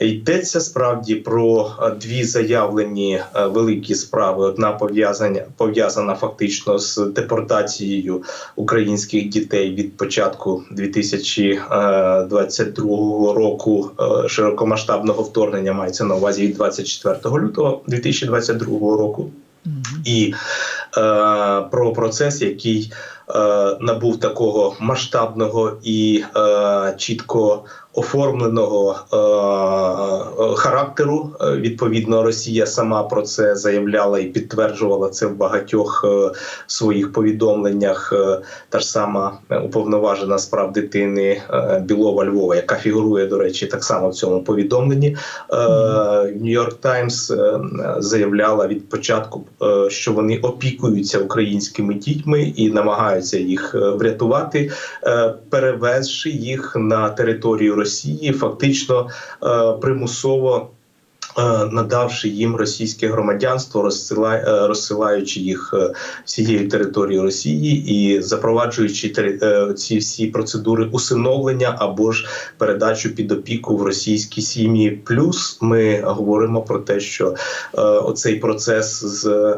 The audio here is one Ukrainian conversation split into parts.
Йдеться справді про е, дві заявлені е, великі справи. Одна пов'язана пов'язана фактично з депортацією українських дітей від початку 2022 року е, широкомасштабного вторгнення мається на увазі від 24 лютого 2022 року і про процес, який е, набув такого масштабного і е, чітко оформленого е, е, характеру. Е, Відповідно, Росія сама про це заявляла і підтверджувала це в багатьох е, своїх повідомленнях. Е, Та ж сама е, уповноважена з прав дитини е, Білова Львова, яка фігурує, до речі, так само в цьому повідомленні. Нью-Йорк Таймс заявляла від початку, е, що вони опікуються українськими дітьми і намагаються їх е, врятувати, е, перевезши їх на територію Росії, фактично е, примусово. Е, Надавши їм російське громадянство, е, розсилаючи їх е, всією територією Росії і запроваджуючи ці всі процедури усиновлення або ж передачу під опіку в російські сім'ї. Плюс ми говоримо про те, що е, оцей процес з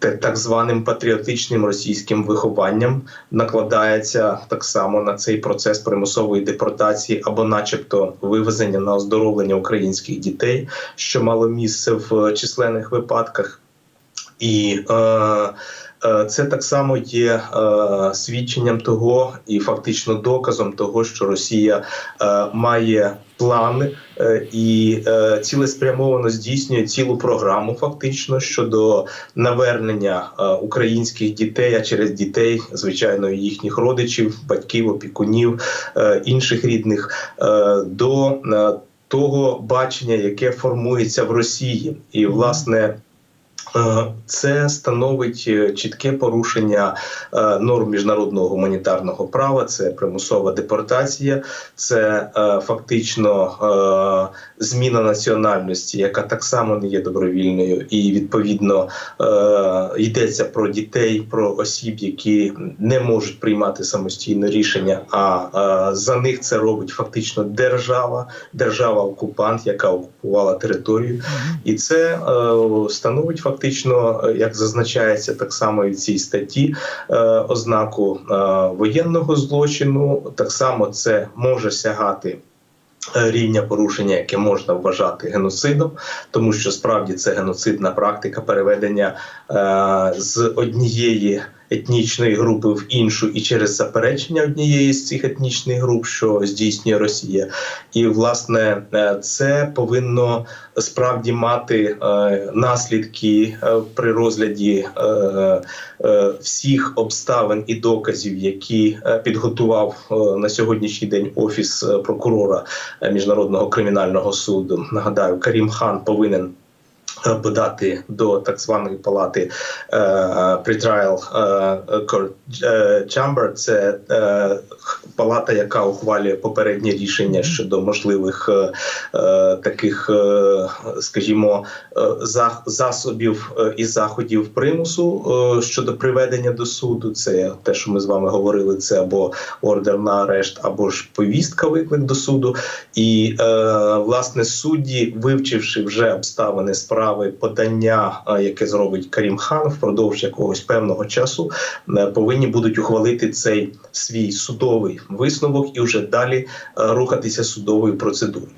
так званим патріотичним російським вихованням накладається так само на цей процес примусової депортації або, начебто, вивезення на оздоровлення українських дітей, що мало місце в численних випадках. І е, е, це так само є е, свідченням того і фактично доказом того, що Росія е, має плани е, і е, цілеспрямовано здійснює цілу програму, фактично щодо навернення е, українських дітей, а через дітей, звичайно, їхніх родичів, батьків, опікунів, е, інших рідних е, до е, того бачення, яке формується в Росії, і власне. Е, Це становить е, чітке порушення е, норм міжнародного гуманітарного права. Це примусова депортація, це фактично зміна національності, яка так само не є добровільною, і відповідно йдеться про дітей, про осіб, які не можуть приймати самостійно рішення. А за них це робить фактично держава, держава-окупант, яка окупувала територію. І це становить фактично, е, як зазначається так само і в цій статті, е, ознаку е, воєнного злочину. Так само це може сягати. Рівня порушення, яке можна вважати геноцидом, тому що справді це геноцидна практика переведення е, з однієї етнічної групи в іншу і через заперечення однієї з цих етнічних груп, що здійснює Росія, і власне е, це повинно справді мати е, наслідки е, при розгляді всіх обставин і доказів, які підготував на сьогоднішній день офіс прокурора міжнародного кримінального суду. Нагадаю, Карім Хан повинен. Е, Подати до так званої палати е, Pretrial е, Court е, Chamber. Це палата, яка ухвалює попереднє рішення щодо можливих таких, скажімо, за- засобів і заходів примусу щодо приведення до суду. Це те, що ми з вами говорили. Це або ордер на арешт, або ж повістка виклик до суду. І власне судді, вивчивши вже обставини справи подання, е, яке зробить Карім Хан впродовж якогось певного часу, е, повинні будуть ухвалити цей свій судовий висновок і вже далі е, рухатися судовою процедурою.